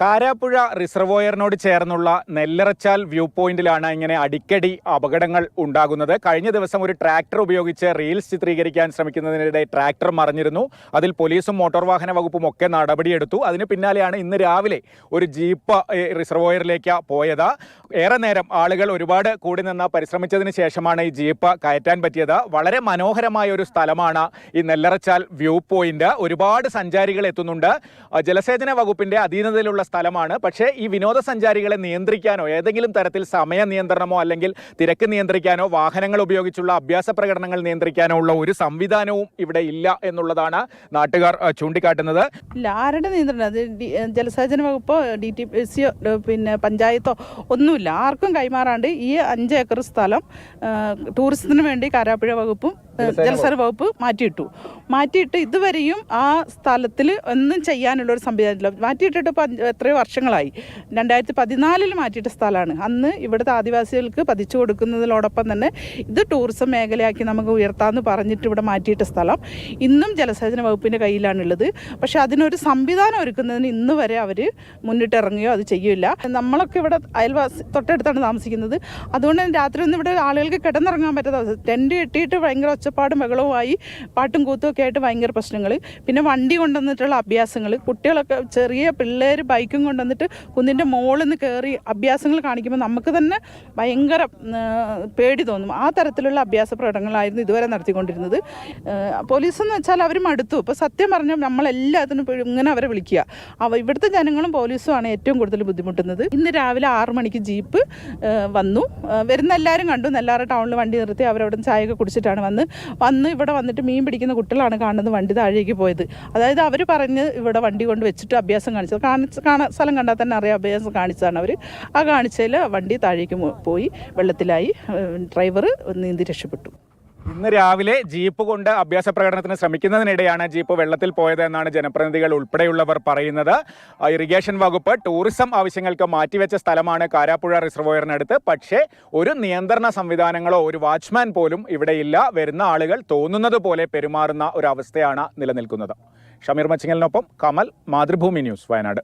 കാരാപ്പുഴ റിസർവോയറിനോട് ചേർന്നുള്ള നെല്ലറച്ചാൽ വ്യൂ പോയിന്റിലാണ് ഇങ്ങനെ അടിക്കടി അപകടങ്ങൾ ഉണ്ടാകുന്നത്. കഴിഞ്ഞ ദിവസം ഒരു ട്രാക്ടർ ഉപയോഗിച്ച് റീൽസ് ചിത്രീകരിക്കാൻ ശ്രമിക്കുന്നതിനിടെ ട്രാക്ടർ മറിഞ്ഞിരുന്നു. അതിൽ പോലീസും മോട്ടോർ വാഹന വകുപ്പും ഒക്കെ നടപടിയെടുത്തു. അതിന് പിന്നാലെയാണ് ഇന്ന് രാവിലെ ഒരു ജീപ്പ് റിസർവോയറിലേക്ക് പോയത്. ഏറെ നേരം ആളുകൾ ഒരുപാട് കൂടി നിന്ന് പരിശ്രമിച്ചതിന് ശേഷമാണ് ഈ ജീപ്പ് കയറ്റാൻ പറ്റിയത്. വളരെ മനോഹരമായ ഒരു സ്ഥലമാണ് ഈ നെല്ലറച്ചാൽ വ്യൂ പോയിന്റ്. ഒരുപാട് സഞ്ചാരികൾ എത്തുന്നുണ്ട്. ജലസേചന വകുപ്പിന്റെ അധീനതയിലുള്ള സ്ഥലമാണ്. പക്ഷേ ഈ വിനോദസഞ്ചാരികളെ നിയന്ത്രിക്കാനോ ഏതെങ്കിലും തരത്തിൽ സമയ നിയന്ത്രണമോ അല്ലെങ്കിൽ തിരക്ക് നിയന്ത്രിക്കാനോ വാഹനങ്ങൾ ഉപയോഗിച്ചുള്ള അഭ്യാസ പ്രകടനങ്ങൾ നിയന്ത്രിക്കാനോ ഉള്ള ഒരു സംവിധാനവും ഇവിടെ ഇല്ല എന്നുള്ളതാണ് നാട്ടുകാർ ചൂണ്ടിക്കാട്ടുന്നത്. ഇല്ല ആരുടെ നിയന്ത്രണം അത് ജലസേചന വകുപ്പോ ഡി ടി പി സിയോ പിന്നെ പഞ്ചായത്തോ ഒന്നുമില്ല. ആർക്കും കൈമാറാണ്ട് ഈ അഞ്ച് ഏക്കർ സ്ഥലം ടൂറിസത്തിന് വേണ്ടി കാരാപ്പുഴ വകുപ്പും ജലസേചന ജലസേന വകുപ്പ്. മാറ്റിയിട്ടു. മാറ്റിയിട്ട് ഇതുവരെയും ആ സ്ഥലത്തിൽ ഒന്നും ചെയ്യാനുള്ള ഒരു സംവിധാനമില്ല മാറ്റിയിട്ടിട്ട് എത്രയോ വർഷങ്ങളായി. രണ്ടായിരത്തി പതിനാലിൽ മാറ്റിയിട്ട സ്ഥലമാണ്. അന്ന് ഇവിടുത്തെ ആദിവാസികൾക്ക് പതിച്ചു കൊടുക്കുന്നതിനോടൊപ്പം തന്നെ ഇത് ടൂറിസം മേഖലയാക്കി നമുക്ക് ഉയർത്താമെന്ന് പറഞ്ഞിട്ട് ഇവിടെ മാറ്റിയിട്ട സ്ഥലം. ഇന്നും ജലസേചന വകുപ്പിന്റെ കയ്യിലാണുള്ളത്. പക്ഷേ അതിനൊരു സംവിധാനം ഒരുക്കുന്നതിന് ഇന്ന് വരെ അവർ മുന്നിട്ടിറങ്ങുകയോ അത് ചെയ്യില്ല നമ്മളൊക്കെ ഇവിടെ അയൽവാസി തൊട്ടടുത്താണ് താമസിക്കുന്നത്. അതുകൊണ്ട് രാത്രി ഒന്നും ഇവിടെ ആളുകൾക്ക് കിടന്നിറങ്ങാൻ പറ്റാത്ത അവസ്ഥ. ടെന്റ് കെട്ടിയിട്ട് ഭയങ്കര ഒച്ചപ്പാടും ബഹളവുമായി പാട്ടും കൂത്തും ഒക്കെ ആയിട്ട് ഭയങ്കര പ്രശ്നങ്ങൾ പിന്നെ വണ്ടി കൊണ്ടുവന്നിട്ടുള്ള അഭ്യാസങ്ങൾ കുട്ടികളൊക്കെ ചെറിയ പിള്ളേർ ബൈക്കും കൊണ്ടുവന്നിട്ട് കുന്നിന്റെ മുകളിൽ നിന്ന് കയറി അഭ്യാസങ്ങൾ കാണിക്കുമ്പോൾ നമുക്ക് തന്നെ ഭയങ്കര പേടി തോന്നും. ആ തരത്തിലുള്ള അഭ്യാസ പ്രകടനങ്ങളായിരുന്നു ഇതുവരെ നടത്തിക്കൊണ്ടിരുന്നത്. പോലീസ് എന്ന് വെച്ചാൽ അവർ മടുത്തു. ഇപ്പോൾ സത്യം പറഞ്ഞാൽ നമ്മളെല്ലാത്തിനും ഇങ്ങനെ അവരെ വിളിക്കുക. അവ ഇവിടുത്തെ ജനങ്ങളും പോലീസുമാണ് ഏറ്റവും കൂടുതൽ ബുദ്ധിമുട്ടുന്നത്. ഇന്ന് രാവിലെ ആറു മണിക്ക് ജീപ്പ് വന്നു. വരുന്ന എല്ലാവരും കണ്ടു. നെല്ലാറ ടൗണിൽ വണ്ടി നിർത്തി അവരവിടെ ചായയൊക്കെ കുടിച്ചിട്ടാണ് വന്ന്. വന്ന് ഇവിടെ വന്നിട്ട് മീൻ പിടിക്കുന്ന കുട്ടികളാണ് കാണുന്നത് വണ്ടി താഴേക്ക് പോയത്. അതായത് അവർ പറഞ്ഞ് ഇവിടെ വണ്ടി കൊണ്ട് വെച്ചിട്ട് അഭ്യാസം കാണിച്ചത്. കാണിച്ച് കാണാൻ സ്ഥലം കണ്ടാൽ തന്നെ അറിയാം. അഭയം കാണിച്ചതാണ് അവർ ആ കാണിച്ചതിൽ വണ്ടി താഴേക്ക് പോയി വെള്ളത്തിലായി. ഡ്രൈവർ നീന്തി രക്ഷപ്പെട്ടു. ഇന്ന് രാവിലെ ജീപ്പ് കൊണ്ട് അഭ്യാസ പ്രകടനത്തിന് ശ്രമിക്കുന്നതിനിടെയാണ് ജീപ്പ് വെള്ളത്തിൽ പോയത് എന്നാണ് ജനപ്രതിനിധികൾ ഉൾപ്പെടെയുള്ളവർ പറയുന്നത്. ഇറിഗേഷൻ വകുപ്പ് ടൂറിസം ആവശ്യങ്ങൾക്ക് മാറ്റിവെച്ച സ്ഥലമാണ് കാരാപ്പുഴ റിസർവോയറിനടുത്ത്. പക്ഷേ ഒരു നിയന്ത്രണ സംവിധാനങ്ങളോ ഒരു വാച്ച്മാൻ പോലും ഇവിടെ ഇല്ല വരുന്ന ആളുകൾ തോന്നുന്നത് പോലെ പെരുമാറുന്ന ഒരു അവസ്ഥയാണ് നിലനിൽക്കുന്നത്. ഷമീർ മച്ചിങ്ങലിനൊപ്പം കമൽ മാതൃഭൂമി ന്യൂസ് വയനാട്.